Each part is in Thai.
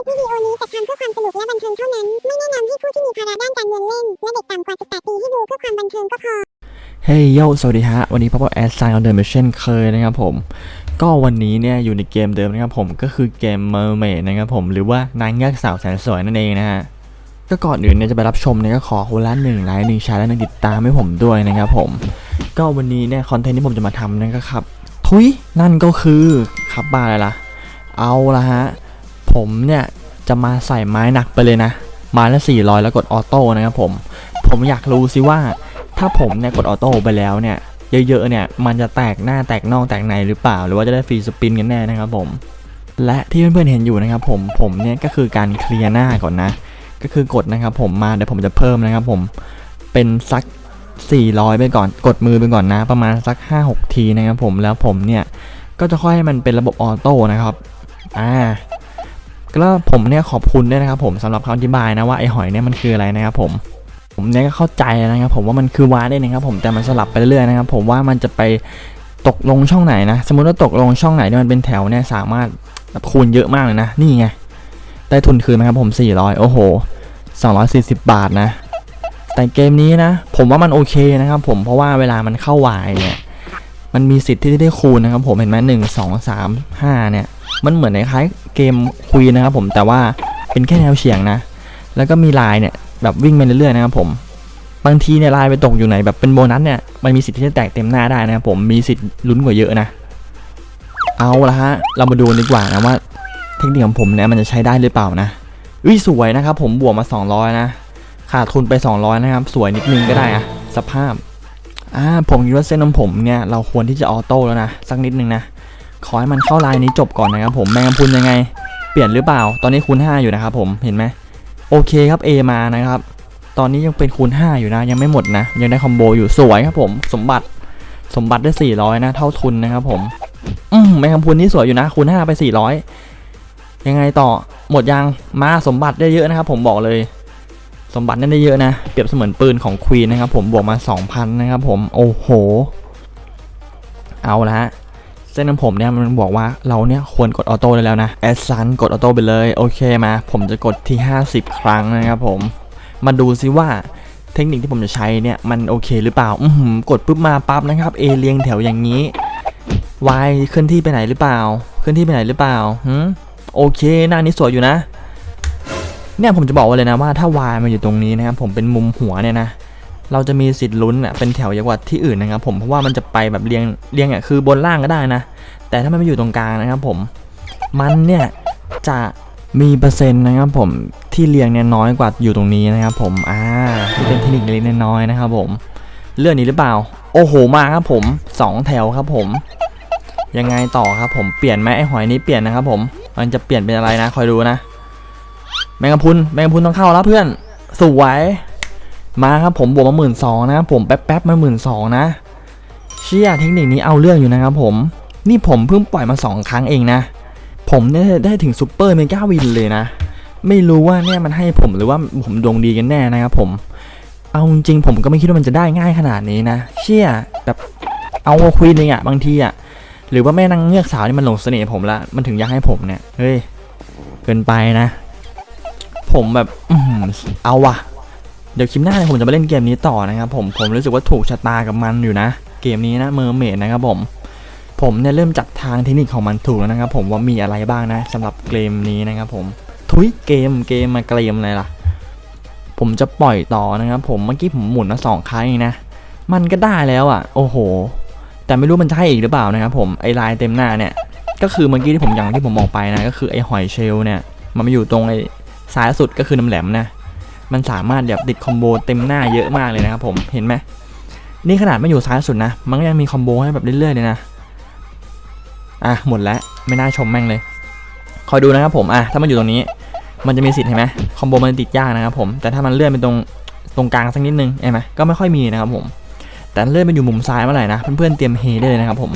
ลิปวิดีโอนี้จัดทำเพื่อความสนุกและบันเทิงเท่านั้น ไม่แนะนำให้ผู้ที่มีภาระด้านการเงินเล่น และเด็กต่ำกว่า 18 ปีให้ดูเพื่อความบันเทิงก็พอ เฮ้ยโยสวัสดีฮะ วันนี้พ่อแอดไซน์เอาเดิมเช่นเคยนะครับผม ก็วันนี้เนี่ยอยู่ในเกมเดิมนะครับผม ก็คือเกม Mermaid นะครับผม หรือว่านางเงือกสาวแสนสวยนั่นเองนะฮะ ก็ก่อนอื่นเนี่ยจะไปรับชมเนี่ยก็ขอคนละหนึ่งไลค์หนึ่งแชร์และหนึ่งติดตามให้ผมด้วยนะครับผม ก็วันนี้เนี่ยคอนเทนต์ที่ผมจะมาทำนั่นก็ครับ ทุยนั่นก็คือครับบ้าอะไรล่ะ เอาละฮะ ผมเนี่ยจะมาใส่ไม้หนักไปเลยนะ ไม้ละ 400 แล้วกดออโต้นะครับผม ผมอยากรู้สิว่า ถ้าผมเนี่ยกดออโต้ไปแล้วเนี่ย เยอะๆเนี่ยมันจะแตกหน้าแตกนอกแตกในหรือเปล่า หรือว่าจะได้ฟรีสปินกันแน่นะครับผม และที่เพื่อนๆเห็นอยู่นะครับผมผมเนี่ยก็คือการเคลียร์หน้าก่อนนะ ก็คือกดนะครับผมมาเดี๋ยวผมจะเพิ่มนะครับผมเป็นสัก 400 ไปก่อน กดมือไปก่อนนะ ประมาณสัก 5-6 ทีนะครับผมแล้วผมเนี่ยก็จะค่อยให้มันเป็นระบบออโต้นะครับ อ่า ก็ผมเนี่ยขอบคุณด้วยนะครับผมสำหรับคำอธิบายนะว่าไอหอยเนี่ยมันคืออะไรนะครับผมผมเนี่ยก็เข้าใจนะครับผมว่ามันคือวาร์ดเองนะครับผมแต่มันสลับไปเรื่อยนะครับผมว่ามันจะไปตกลงช่องไหนนะ สมมติว่าตกลงช่องไหนที่มันเป็นแถวเนี่ยสามารถแบบคูณเยอะมากเลยนะ นี่ไงได้ทุนคืนไหมครับผม 400 โอ้โห 240 บาทนะ แต่เกมนี้นะ ผมว่ามันโอเคนะครับผมเพราะว่าเวลามันเข้าวายเนี่ย มันมีสิทธิ์ที่จะได้คูณนะครับผมเห็นไหมหนึ่งสองสามห้าเนี่ย มันเหมือนคล้าย เกมคุยนะครับผมแต่ว่าเป็นแค่แนวเฉียงนะ แล้วก็มีลายเนี่ยแบบวิ่งไปเรื่อยๆนะครับผม บางทีเนี่ยลายไปตกอยู่ไหนแบบเป็นโบนัสเนี่ยมันมีสิทธิ์ที่จะแตกเต็มหน้าได้นะครับผมมีสิทธิ์ลุ้นกว่าเยอะนะ เอาละฮะเรามาดูดีกว่านะว่า เทคนิคของผมเนี่ยมันจะใช้ได้หรือเปล่านะอุ้ยสวยนะครับผมบวกมา 200 นะขาดทุนไป 200 นะครับ สวยนิดนึงก็ได้อะสภาพอ่าผมคิดว่าเส้นของผมเนี่ยเราควรที่จะออโต้แล้วนะ สักนิดนึงนะ ขอให้มันเข้าลายนี้จบก่อนนะครับผมแมงกะพุนยังไง เปลี่ยนหรือเปล่า ตอนนี้คูณ5อยู่นะครับผมเห็นไหมโอเคครับ A มานะครับ ตอนนี้ยังเป็นคูณ 5 อยู่นะ ยังไม่หมดนะ ยังได้คอมโบอยู่สวยครับผมสมบัติสมบัติได้ 400 นะ เท่าทุนนะครับผม อืมแมงกะพุนนี่สวยอยู่นะ คูณ 5 ไป 400 ยังไงต่อหมดยังมาสมบัติได้เยอะนะครับ ผมบอกเลย สมบัตินั่นได้เยอะนะ เปรียบเสมือนปืนของควีนนะครับผมบวกมา 2,000 นะครับผมโอ้โห เอาละฮะ เส้นของผมเนี่ยมันบอกว่าเราเนี่ยควรกดออโต้ได้แล้วนะแอดซันกดออโต้ไปเลยโอเคมาผมจะกดที่ 50 ครั้งนะครับผมมาดูซิว่าเทคนิคที่ผมจะใช้เนี่ยมันโอเคหรือเปล่า อือหือกดปุ๊บมาปั๊บนะครับ A เรียงแถวอย่างนี้ Y เคลื่อนที่ไปไหนหรือเปล่า เคลื่อนที่ไปไหนหรือเปล่าหืมโอเค หน้านี้สวยอยู่นะ เนี่ยผมจะบอกไว้เลยนะว่าถ้า Y มาอยู่ตรงนี้นะครับผมเป็นมุมหัวเนี่ยนะ เราจะมีสิทธิ์ลุ้นอะเป็นแถวยกว่าที่อื่นนะครับผมเพราะว่ามันจะไปแบบเรียงเรียงอะคือบนล่างก็ได้นะ แต่ถ้ามันไม่อยู่ตรงกลางนะครับผมมันเนี่ยจะมีเปอร์เซ็นต์นะครับผมที่เรียงเนี่ยน้อยกว่าอยู่ตรงนี้นะครับผมอ่าที่เป็นเทคนิคเล็กๆน้อยๆนะครับผมเลื่อนนี้หรือเปล่า โอ้โหมาครับผมสองแถวครับผม ยังไงต่อครับผมเปลี่ยนไหมไอหอยนี้เปลี่ยนนะครับผมมันจะเปลี่ยนเป็นอะไรนะคอยดูนะ แมงกะพุนแมงกะพุนต้องเข้าแล้วเพื่อนสวย มาครับผมบวกมาหมื่นสองนะครับผมแป๊บๆมาหมื่นสองนะ เชี่ยเทคนิคนี้เอาเรื่องอยู่นะครับผมนี่ผมเพิ่งปล่อยมาสองครั้งเองนะ ผมเนี่ยได้ถึงซูเปอร์เมกาวินเลยนะ ไม่รู้ว่าเนี่ยมันให้ผมหรือว่าผมดวงดีกันแน่นะครับผม เอาจริงผมก็ไม่คิดว่ามันจะได้ง่ายขนาดนี้นะ เชี่ยแบบเอาควีนเองอะบางทีอะหรือว่าแม่นางเงือกสาวนี่มันหลงเสน่ห์ผมละ มันถึงอยากให้ผมเนี่ย เฮ้ย เกินไปนะ ผมแบบอืเอาว่ะ เดี๋ยวคลิปหน้าเนี่ยผมจะมาเล่นเกมนี้ต่อนะครับผมผมรู้สึกว่าถูกชะตากับมันอยู่นะ เกมนี้นะเมอร์เมดนะครับผม ผมเนี่ยเริ่มจับทางเทคนิคของมันถูกแล้วนะครับ ผมว่ามีอะไรบ้างนะสำหรับเกมนี้นะครับผมทุยเกมเกมมาเกมอะไรล่ะ ผมจะปล่อยต่อนะครับผมเมื่อกี้ผมหมุนมาสองครั้งนะมันก็ได้แล้วอะ โอ้โห แต่ไม่รู้มันจะให้อีกหรือเปล่านะครับผมไอลายเต็มหน้าเนี่ยก็คือเมื่อกี้ที่ผมอย่างที่ผมบอกไปนะก็คือไอหอยเชลเนี่ยมันมาอยู่ตรงไอซ้ายสุดก็คือน้ำแหลมนะ มันสามารถแบบติดคอมโบเต็มหน้าเยอะมากเลยนะครับผมเห็นไหมนี่ขนาดไม่อยู่ซ้ายสุดนะ มันก็ยังมีคอมโบให้แบบเรื่อยๆเลยนะ อะหมดแล้วไม่น่าชมแม่งเลย คอยดูนะครับผมอะถ้ามันอยู่ตรงนี้ มันจะมีสิทธิ์เห็นไหมคอมโบมันติดยากนะครับผมแต่ถ้ามันเลื่อนไปตรงตรงกลางสักนิดนึงเห็นไหมก็ไม่ค่อยมีนะครับผมแต่เลื่อนไปอยู่มุมซ้ายเมื่อไหร่นะเพื่อนๆเตรียมเฮได้เลยนะครับผม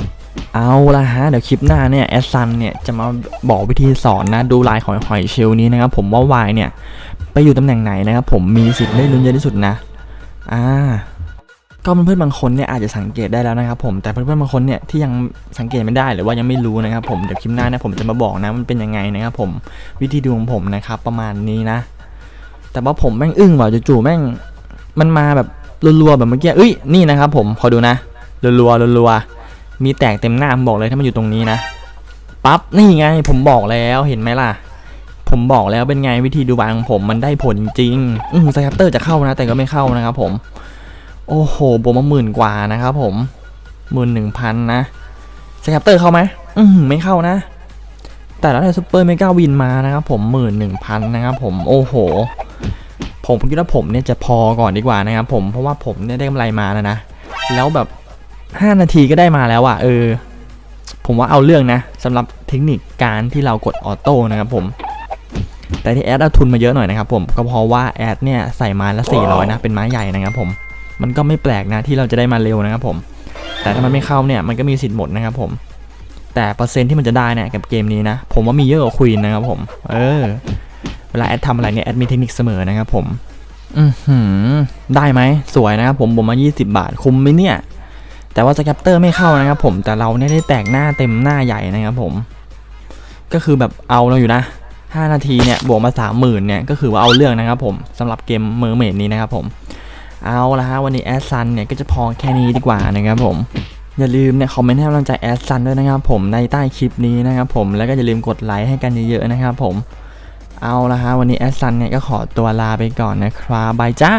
เอาละฮะเดี๋ยวคลิปหน้าเนี่ยแอดซันเนี่ยจะมาบอกวิธีสอนนะดูลายของหอยเชลล์นี้นะครับผมว่าวายเนี่ย ไปอยู่ตำแหน่งไหนนะครับผมมีสิทธิ์ได้ลุ้นเยอะที่สุดนะ อ่า ก็เพื่อนๆบางคนเนี่ยอาจจะสังเกตได้แล้วนะครับผมแต่เพื่อนๆบางคนเนี่ยที่ยังสังเกตไม่ได้หรือว่ายังไม่รู้นะครับผมเดี๋ยวคลิปหน้าเนี่ยผมจะมาบอกนะมันเป็นยังไงนะครับผมวิธีดูของผมนะครับประมาณนี้นะ แต่ว่าผมแม่งอึ้งว่ะจู่ๆแม่งมันมาแบบรัวๆแบบเมื่อกี้เอ้ยนี่นะครับผมขอดูนะรัวๆรัวๆมีแตกเต็มหน้าผมบอกเลยถ้ามันอยู่ตรงนี้นะปั๊บนี่ไงผมบอกแล้วเห็นไหมล่ะ ผมบอกแล้วเป็นไงวิธีดูบาของผมมันได้ผลจริง อืมสแคปเตอร์จะเข้านะ แต่ก็ไม่เข้านะครับผม โอ้โหบวกมาหมื่นกว่านะครับผมหมื่นหนึ่งพันนะสแคปเตอร์เข้าไหมอืมไม่เข้านะ แต่แล้วในซูเปอร์เมกาวินมานะครับผมหมื่นหนึ่งพันนะครับผมโอ้โห ผมคิดว่าผมเนี่ยจะพอก่อนดีกว่านะครับผมเพราะว่าผมเนี่ยได้กำไรมาแล้วนะ แล้วแบบ5นาทีก็ได้มาแล้วอะเออ ผมว่าเอาเรื่องนะสำหรับเทคนิคการที่เรากดออโต้นะครับผม แต่ที่แอดเอาทุนมาเยอะหน่อยนะครับผมก็เพราะว่าแอดเนี่ยใส่ไม้ละ 400 นะเป็นไม้ใหญ่นะครับผมมันก็ไม่แปลกนะที่เราจะได้มาเร็วนะครับผม แต่ถ้ามันไม่เข้าเนี่ยมันก็มีสิทธิ์หมดนะครับผม แต่เปอร์เซ็นต์ที่มันจะได้เนี่ยกับเกมนี้นะ ผมว่ามีเยอะกว่าควีนนะครับผมเออเวลาแอดทำอะไรเนี่ยแอดมีเทคนิคเสมอนะครับผมอือหือได้ไหมสวยนะครับผมผมมา 20 บาทคุ้มไหมเนี่ยแต่ว่าสแคปเตอร์ไม่เข้านะครับผมแต่เราเนี่ยได้แตกหน้าเต็มหน้าใหญ่นะครับผม ก็คือแบบเอาเราอยู่นะ 5 นาทีเนี่ยบวกมา 30,000เนี่ยก็คือว่าเอาเรื่องนะครับผมสำหรับเกมเมอร์เมดนี้นะครับผมเอาละฮะวันนี้แอสซันเนี่ยก็จะพอแค่นี้ดีกว่านะครับผมอย่าลืมเนี่ยคอมเมนต์ให้กำลังใจแอสซันด้วยนะครับผมในใต้คลิปนี้นะครับผมแล้วก็อย่าลืมกดไลค์ให้กันเยอะๆนะครับผมเอาละฮะวันนี้แอสซันเนี่ยก็ขอตัวลาไปก่อนนะครับบายจ้า